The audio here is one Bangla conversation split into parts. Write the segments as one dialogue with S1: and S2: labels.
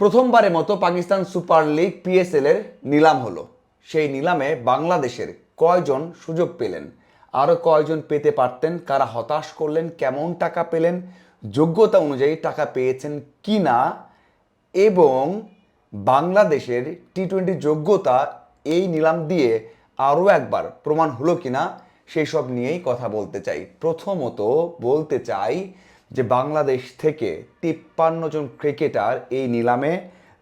S1: প্রথমবারের মতো পাকিস্তান সুপার লিগ পিএসএল এর নিলাম হলো। সেই নিলামে বাংলাদেশের কয়জন সুযোগ পেলেন? আরও কয়জন পেতে পারতেন? কারা হতাশ করলেন? কেমন টাকা পেলেন? যোগ্যতা অনুযায়ী টাকা পেয়েছেন কি না এবং বাংলাদেশের টি টোয়েন্টি যোগ্যতা এই নিলাম দিয়ে আরও একবার প্রমাণ হলো কিনা? সেই সব নিয়েই কথা বলতে চাই। প্রথমত বলতে চাই যে বাংলাদেশ থেকে তিপ্পান্ন জন ক্রিকেটার এই নিলামে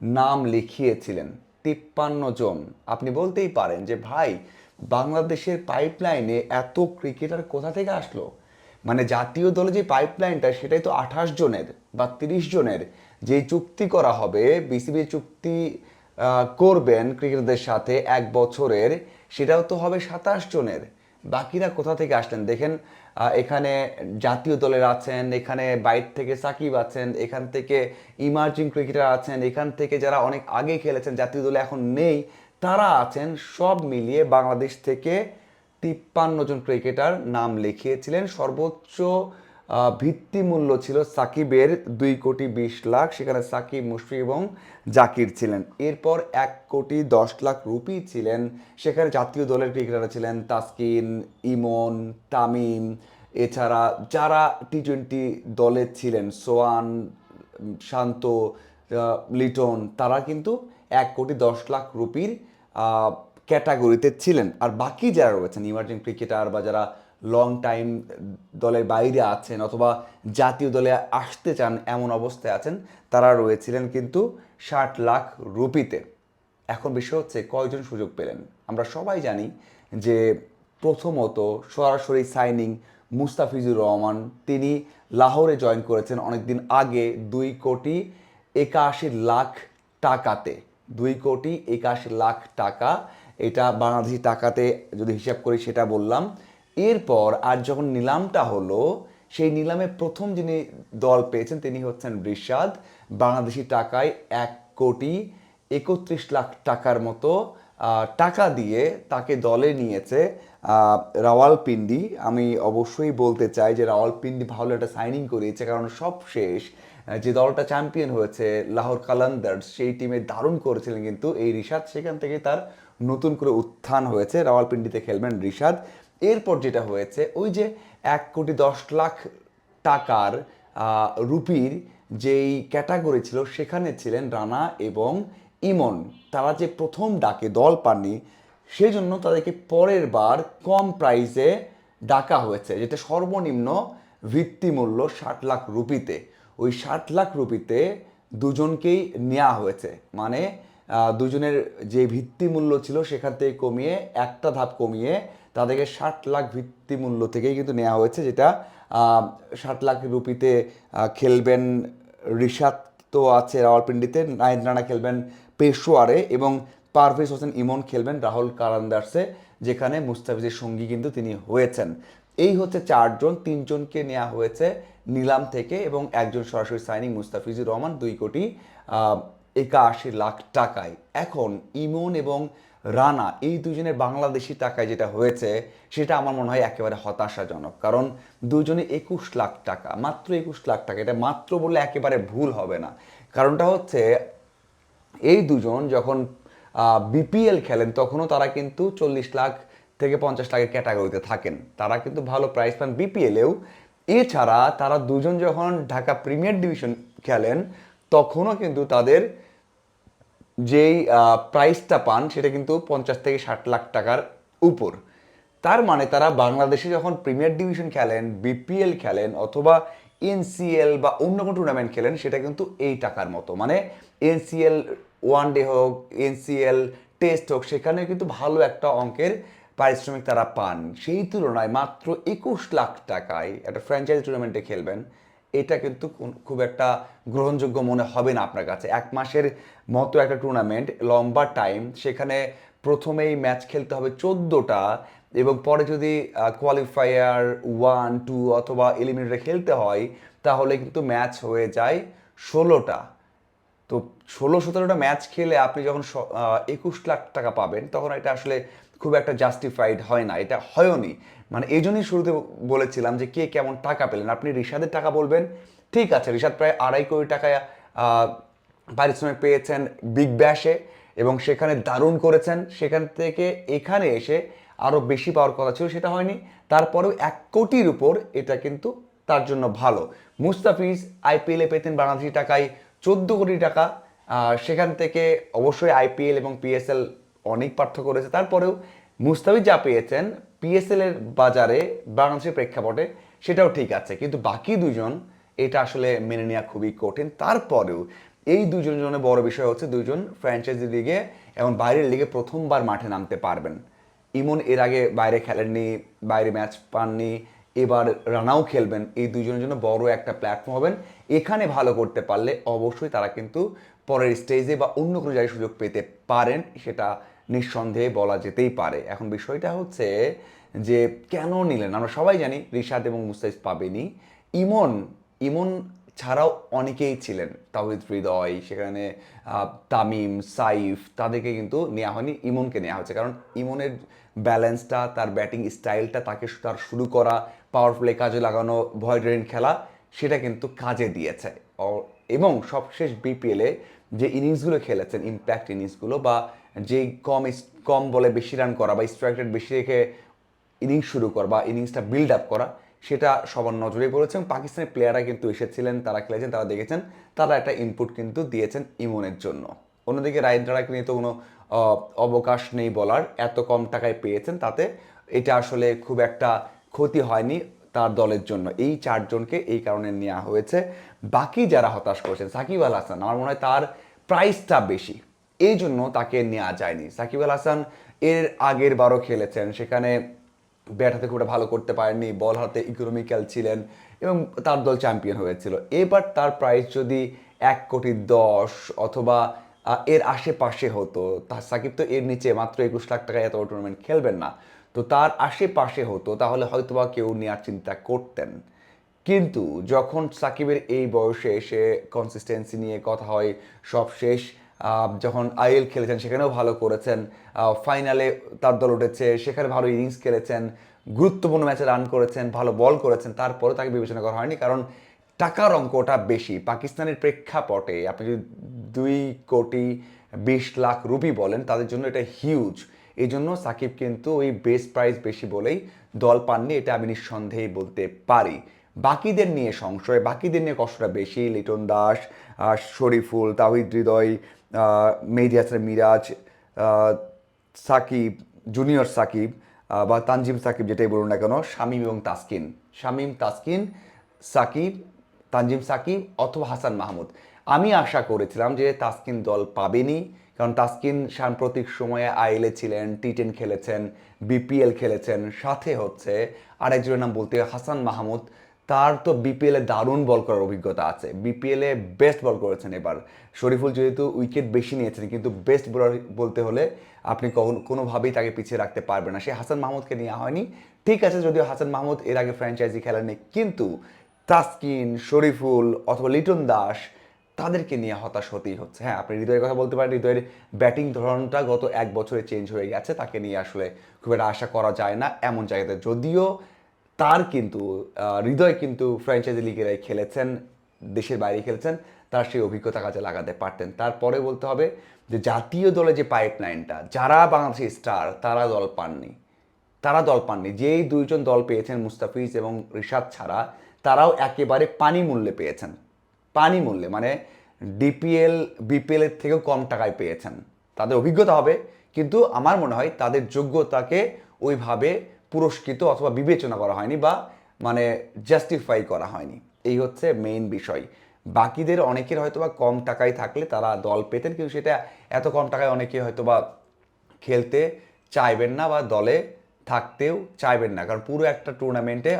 S1: নাম লিখিয়েছিলেন। তিপ্পান্ন জন। আপনি বলতেই পারেন যে, ভাই, বাংলাদেশের পাইপলাইনে এত ক্রিকেটার কোথা থেকে আসলো? মানে জাতীয় দলে যে পাইপলাইনটা সেটাই তো আঠাশ জনের বা তিরিশ জনের যে চুক্তি করা হবে বিসিবি চুক্তি করবেন ক্রিকেটারদের সাথে এক বছরের, সেটাও তো হবে সাতাশ জনের। বাকিরা কোথা থেকে আসলেন? দেখেন এখানে জাতীয় দলের আছেন, এখানে বাইর থেকে সাকিব আছেন, এখান থেকে ইমার্জিং ক্রিকেটার আছেন, এখান থেকে যারা অনেক আগে খেলেছেন, জাতীয় দলে এখন নেই, তারা আছেন, সব মিলিয়ে বাংলাদেশ থেকে তিপ্পান্ন জন ক্রিকেটার নাম লিখিয়েছিলেন। সর্বোচ্চ আহ, ভিত্তি মূল্য ছিল সাকিবের দুই কোটি বিশ লাখ সেখানে সাকিব মুশফি এবং জাকির ছিলেন। এরপর এক কোটি দশ লাখ রুপি ছিলেন সেখানে জাতীয় দলের ক্রিকেটাররা ছিলেন তাসকিন ইমন তামিম এছাড়া যারা টি টোয়েন্টি দলে ছিলেন সোয়ান শান্ত লিটন তারা কিন্তু এক কোটি দশ লাখ রুপির ক্যাটাগরিতে ছিলেন। আর বাকি যারা রয়েছেন ইমার্জিং ক্রিকেটার বা যারা লং টাইম দলের বাইরে আছেন অথবা জাতীয় দলে আসতে চান এমন অবস্থায় আছেন, তারা রয়েছিলেন কিন্তু ষাট লাখ রুপিতে। এখন বিষয় হচ্ছে কয়জন সুযোগ পেলেন? আমরা সবাই জানি যে প্রথমত সরাসরি সাইনিং মুস্তাফিজুর রহমান, তিনি লাহোরে জয়েন করেছেন অনেকদিন আগে দুই কোটি একাশি লাখ টাকাতে। দুই কোটি একাশি লাখ টাকা, এটা বাংলাদেশি টাকাতে যদি হিসাব করি সেটা বললাম। এরপর আর যখন নিলামটা হলো, সেই নিলামে প্রথম যিনি দল পেয়েছেন তিনি হচ্ছেন রিশাদ। বাংলাদেশি টাকায় এক কোটি একত্রিশ লাখ টাকার মতো টাকা দিয়ে তাকে দলে নিয়েছে রাওয়ালপিন্ডি। আমি অবশ্যই বলতে চাই যে রাওয়ালপিন্ডি ভালো একটা সাইনিং করিয়েছে, কারণ সব শেষ যে দলটা চ্যাম্পিয়ন হয়েছে, লাহোর কালান্দার্স, সেই টিমে দারুণ করেছিলেন কিন্তু এই রিশাদ। সেখান থেকে তার নতুন করে উত্থান হয়েছে, রাওয়ালপিন্ডিতে খেলবেন রিশাদ। এরপর যেটা হয়েছে, ওই যে এক কোটি দশ লাখ টাকার রুপির যেই ক্যাটাগরি ছিল, সেখানে ছিলেন রানা এবং ইমন। তারা যে প্রথম ডাকে দল পাননি সেই জন্য তাদেরকে পরের বার কম প্রাইসে ডাকা হয়েছে, যেটা সর্বনিম্ন ভিত্তিমূল্য ষাট লাখ রুপিতে। ওই ষাট লাখ রুপিতে দুজনকেই নেওয়া হয়েছে। মানে দুজনের যে ভিত্তিমূল্য ছিল, সেখান থেকে কমিয়ে, একটা ধাপ কমিয়ে তাদেরকে ষাট লাখ ভিত্তিমূল্য থেকেই কিন্তু নেওয়া হয়েছে, যেটা ষাট লাখ রুপিতে খেলবেন রিশাদ তো আছে রাওয়ালপিন্ডিতে, নাইন রানা খেলবেন পেশোয়ারে এবং পারভেজ হোসেন ইমন খেলবেন রাহুল কারান্দার্সে, যেখানে মুস্তাফিজের সঙ্গী কিন্তু তিনি হয়েছেন। এই হচ্ছে চারজন, তিনজনকে নেওয়া হয়েছে নিলাম থেকে এবং একজন সরাসরি সাইনিং মুস্তাফিজুর রহমান, দুই কোটি একাশি লাখ টাকায়। এখন ইমন এবং রানা, এই দুজনের বাংলাদেশি টাকায় যেটা হয়েছে, সেটা আমার মনে হয় একেবারে হতাশাজনক। কারণ দুজনে একুশ লাখ টাকা, মাত্র একুশ লাখ টাকা, এটা মাত্র বললে একেবারে ভুল হবে না। কারণটা হচ্ছে, এই দুজন যখন বিপিএল খেলেন, তখনও তারা কিন্তু চল্লিশ লাখ থেকে পঞ্চাশ লাখের ক্যাটাগরিতে থাকেন। তারা কিন্তু ভালো প্রাইস পান বিপিএলেও এছাড়া তারা দুজন যখন ঢাকা প্রিমিয়ার ডিভিশন খেলেন, তখনও কিন্তু তাদের যেই প্রাইসটা পান সেটা কিন্তু পঞ্চাশ থেকে ষাট লাখ টাকার উপর। তার মানে তারা বাংলাদেশে যখন প্রিমিয়ার ডিভিশন খেলেন বিপিএল খেলেন অথবা এনসিএল বা অন্য কোনো টুর্নামেন্ট খেলেন, সেটা কিন্তু এই টাকার মতো। মানে এনসিএল ওয়ান ডে হোক এনসিএল টেস্ট হোক, সেখানে কিন্তু ভালো একটা অঙ্কের পারিশ্রমিক তারা পান। সেই তুলনায় মাত্র একুশ লাখ টাকায় একটা ফ্র্যাঞ্চাইজি টুর্নামেন্টে খেলবেন। এটা কিন্তু খুব একটা গ্রহণযোগ্য মনে হবে না আপনার কাছে। এক মাসের মতো একটা টুর্নামেন্ট লম্বা টাইম সেখানে প্রথমেই ম্যাচ খেলতে হবে চোদ্দোটা এবং পরে যদি কোয়ালিফায়ার ওয়ান টু অথবা এলিমিনেটরে খেলতে হয়, তাহলে কিন্তু ম্যাচ হয়ে যায় ষোলোটা। তো ষোলো, সতেরোটা ম্যাচ খেলে আপনি যখন একুশ লাখ টাকা পাবেন, তখন এটা আসলে খুব একটা জাস্টিফাইড হয় না এটা হয়নি মানে এই জন্যই শুরুতে বলেছিলাম যে কে কেমন টাকা পেলেন। আপনি রিশাদের টাকা বলবেন? ঠিক আছে রিশাদ প্রায় আড়াই কোটি আহ, পারিশ্রমিক পেয়েছেন বিগ ব্যাশে এবং সেখানে দারুণ করেছেন। সেখান থেকে এখানে এসে আরও বেশি পাওয়ার কথা ছিল সেটা হয়নি। তারপরেও এক কোটির উপর এটা কিন্তু তার জন্য ভালো। মুস্তাফিজ আইপিএলে পেতেন বাংলাদেশি টাকায় চোদ্দ কোটি টাকা সেখান থেকে অবশ্যই আইপিএল এবং পিএসএল অনেক পার্থক্য রয়েছে। তারপরেও মুস্তাফিজ যা পেয়েছেন পিএসএল এর বাজারে বাংলাদেশের প্রেক্ষাপটে সেটাও ঠিক আছে। কিন্তু বাকি দুজন এটা আসলে মেনে নেওয়া খুবই কঠিন। তারপরেও এই দুজনের জন্য বড় বিষয় হচ্ছে দুজন ফ্র্যাঞ্চাইজি লিগে এবং বাইরের লিগে প্রথমবার মাঠে নামতে পারবেন। ইমন এর আগে বাইরে খেলেননি, বাইরে ম্যাচ পাননি, এবার রানাও খেলবেন। এই দুজনের জন্য বড় একটা প্ল্যাটফর্ম হবেন। এখানে ভালো করতে পারলে অবশ্যই তারা কিন্তু পরের স্টেজে বা অন্য কোনো জায়গায় সুযোগ পেতে পারেন, সেটা নিঃসন্দেহে বলা যেতেই পারে। এখন বিষয়টা হচ্ছে যে কেন নিলেন? আমরা সবাই জানি রিশাদ এবং মুস্তাফিজ পাবেনি। ইমন ইমন ছাড়াও অনেকেই ছিলেন। তাহিদ হৃদয়, সেখানে তামিম, সাইফ, তাদেরকে কিন্তু নেওয়া হয়নি, ইমনকে নেওয়া হয়েছে। কারণ ইমনের ব্যালেন্সটা তার ব্যাটিং স্টাইলটা তাকে তার শুরু করা পাওয়ার প্লে কাজে লাগানো, ভয় ড্রেন খেলা, সেটা কিন্তু কাজে দিয়েছে। এবং সবশেষ বিপিএলে যে ইনিংসগুলো খেলেছেন ইম্প্যাক্ট ইনিংসগুলো বা যে কম কম বলে বেশি রান করা বা স্ট্রাইক রেট বেশি রেখে ইনিংস শুরু করা বা ইনিংসটা বিল্ড আপ করা, সেটা সবার নজরে পড়েছে এবং পাকিস্তানের প্লেয়াররা কিন্তু এসেছিলেন, তারা খেলেছেন, তারা দেখেছেন, তারা একটা ইনপুট কিন্তু দিয়েছেন ইমনের জন্য। অন্যদিকে রায়দ্রাকে নিয়ে তো কোনো অবকাশ নেই বলার, এত কম টাকায় পেয়েছেন তাতে, এটা আসলে খুব একটা ক্ষতি হয়নি তার দলের জন্য। এই চারজনকে এই কারণে নেওয়া হয়েছে। বাকি যারা হতাশ করেছেন, সাকিব আল হাসান, আমার মনে হয় তার প্রাইসটা বেশি। এই জন্য তাকে নেওয়া যায়নি। সাকিব আল হাসান এর আগের বারও খেলেছেন, সেখানে ব্যাট হাতে খুব ভালো করতে পারেননি, বল হাতে ইকোনমিক্যাল ছিলেন এবং তার দল চ্যাম্পিয়ন হয়েছিল। এবার তার প্রাইস যদি এক কোটি দশ অথবা এর আশেপাশে হতো, তা সাকিব তো এর নিচে মাত্র একুশ লাখ টাকায় এত টুর্নামেন্ট খেলবেন না। তো তার আশেপাশে হতো, তাহলে হয়তোবা কেউ নেওয়ার চিন্তা করতেন। কিন্তু যখন সাকিবের এই বয়সে এসে কনসিস্টেন্সি নিয়ে কথা হয়, সব শেষ যখন আইএল খেলেছেন, সেখানেও ভালো করেছেন। ফাইনালে তার দল উঠেছে, সেখানে ভালো ইনিংস খেলেছেন, গুরুত্বপূর্ণ ম্যাচে রান করেছেন, ভালো বল করেছেন। তারপরে তাকে বিবেচনা করা হয়নি, কারণ টাকার অঙ্কটা বেশি। পাকিস্তানের প্রেক্ষাপটে আপনি যদি দুই কোটি বিশ লাখ রুপি বলেন, তাদের জন্য এটা হিউজ এই জন্য সাকিব কিন্তু ওই বেস প্রাইস বেশি বলেই দল পাননি, এটা আমি নিঃসন্দেহে বলতে পারি। বাকিদের নিয়ে সংশয়, বাকিদের নিয়ে কষ্টটা বেশি। লিটন দাস শরীফুল, তাহিদ হৃদয় মেহেদী মিরাজ সাকিব, জুনিয়র সাকিব বা তানজিম সাকিব যেটাই বলুন না কেন, শামিম এবং তাসকিন। শামিম, তাসকিন, সাকিব, তানজিম সাকিব অথবা হাসান মাহমুদ। আমি আশা করেছিলাম যে তাসকিন দল পাবেনি, কারণ তাসকিন সাম্প্রতিক সময়ে আইএলএ ছিলেন, টি টেন খেলেছেন, বিপিএল খেলেছেন, সাথে হচ্ছে আরেকজনের নাম বলতে হাসান মাহমুদ। তার তো বিপিএলে দারুণ বল করার অভিজ্ঞতা আছে। বিপিএলে বেস্ট বল করেছেন এবার। শরীফুল যেহেতু উইকেট বেশি নিয়েছেন, কিন্তু বেস্ট বোলার বলতে হলে আপনি কখন কোনোভাবেই তাকে পিছিয়ে রাখতে পারবেন না। সে হাসান মাহমুদকে নেওয়া হয়নি। ঠিক আছে, যদিও হাসান মাহমুদ এর আগে ফ্র্যাঞ্চাইজি খেলেননি, কিন্তু তাসকিন, শরীফুল অথবা লিটন দাস তাদেরকে নিয়ে হতাশ হতেই হচ্ছে। হ্যাঁ আপনি হৃদয়ের কথা বলতে পারেন, হৃদয়ের ব্যাটিং ধরনটা গত এক বছরে চেঞ্জ হয়ে গেছে। তাকে নিয়ে আসলে খুব একটা আশা করা যায় না এমন জায়গাতে। যদিও তার কিন্তু হৃদয় কিন্তু ফ্র্যাঞ্চাইজি লিগেরাই খেলেছেন, দেশের বাইরে খেলেছেন, তার সেই অভিজ্ঞতা কাজে লাগাতে পারতেন। তারপরে বলতে হবে যে জাতীয় দলে যে পাইপ লাইনটা যারা বাংলাদেশের স্টার তারা দল পাননি। তারা দল পাননি। যেই দুইজন দল পেয়েছেন মুস্তাফিজ এবং রিশাদ ছাড়া, তারাও একেবারে পানি মূল্যে পেয়েছেন। পানি মূল্যে মানে ডিপিএল বিপিএল এর থেকেও কম টাকায় পেয়েছেন। তাদের অভিজ্ঞতা হবে, কিন্তু আমার মনে হয় তাদের যোগ্যতাকে ওইভাবে পুরস্কৃত অথবা বিবেচনা করা হয়নি বা মানে জাস্টিফাই করা হয়নি। এই হচ্ছে মেইন বিষয়। বাকিদের অনেকের হয়তোবা কম টাকায় থাকলে তারা দল পেতেন, কিন্তু সেটা এত কম টাকায় অনেকে হয়তোবা খেলতে চাইবেন না বা দলে থাকতেও চাইবেন না। কারণ পুরো একটা টুর্নামেন্টে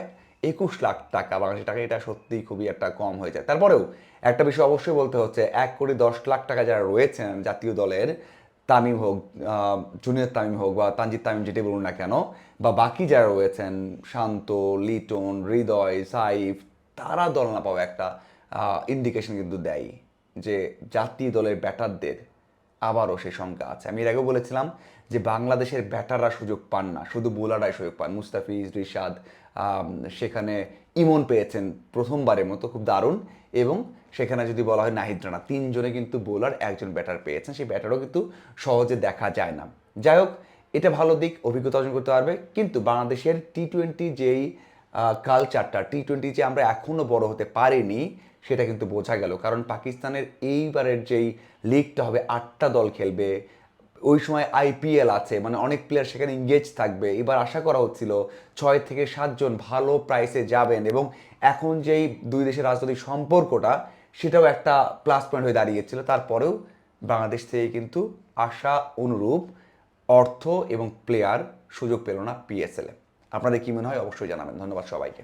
S1: একুশ লাখ টাকা, বাংলাদেশি টাকা, এটা সত্যিই খুবই একটা কম হয়ে যায়। তারপরেও একটা বিষয় অবশ্যই বলতে হচ্ছে, এক কোটি দশ লাখ টাকা যারা রয়েছেন জাতীয় দলের তামিম হোক জুনিয়র তামিম হোক বা তানজিদ তামিম যেটাই বলুন না কেন, বা বাকি যারা রয়েছেন, শান্ত, লিটন, হৃদয়, সাইফ, তারা দল না পাওয়া একটা ইন্ডিকেশন কিন্তু দেয় যে জাতীয় দলের ব্যাটারদের আবারও সে শঙ্কা আছে। আমি এর আগেও বলেছিলাম যে বাংলাদেশের ব্যাটাররা সুযোগ পান না, শুধু বোলাররাই সুযোগ পান। মুস্তাফিজ, রিশাদ সেখানে ইমন পেয়েছেন প্রথমবারের মতো, খুব দারুণ। এবং সেখানে যদি বলা হয় নাহিদ রানা, তিনজনে কিন্তু বোলার, একজন ব্যাটার পেয়েছেন। সেই ব্যাটারও কিন্তু সহজে দেখা যায় না। যাই হোক, এটা ভালো দিক, অভিজ্ঞতা অর্জন করতে পারবে। কিন্তু বাংলাদেশের টি টোয়েন্টি যেই কালচারটা টি টোয়েন্টি যে আমরা এখনও বড় হতে পারিনি, সেটা কিন্তু বোঝা গেল। কারণ পাকিস্তানের এইবারের যেই লিগটা হবে, আটটা দল খেলবে ওই সময় আইপিএল আছে মানে অনেক প্লেয়ার সেখানে ইংগেজ থাকবে। এবার আশা করা হচ্ছিল ছয় থেকে সাতজন ভালো প্রাইসে যাবেন এবং এখন যেই দুই দেশের রাজনৈতিক সম্পর্কটা, সেটাও একটা প্লাস পয়েন্ট হয়ে দাঁড়িয়েছিল। তারপরেও বাংলাদেশ থেকে কিন্তু আশা অনুরূপ অর্থ এবং প্লেয়ার সুযোগ পেল না পিএসএলে আপনাদের কি মনে হয়? অবশ্যই জানাবেন। ধন্যবাদ সবাইকে।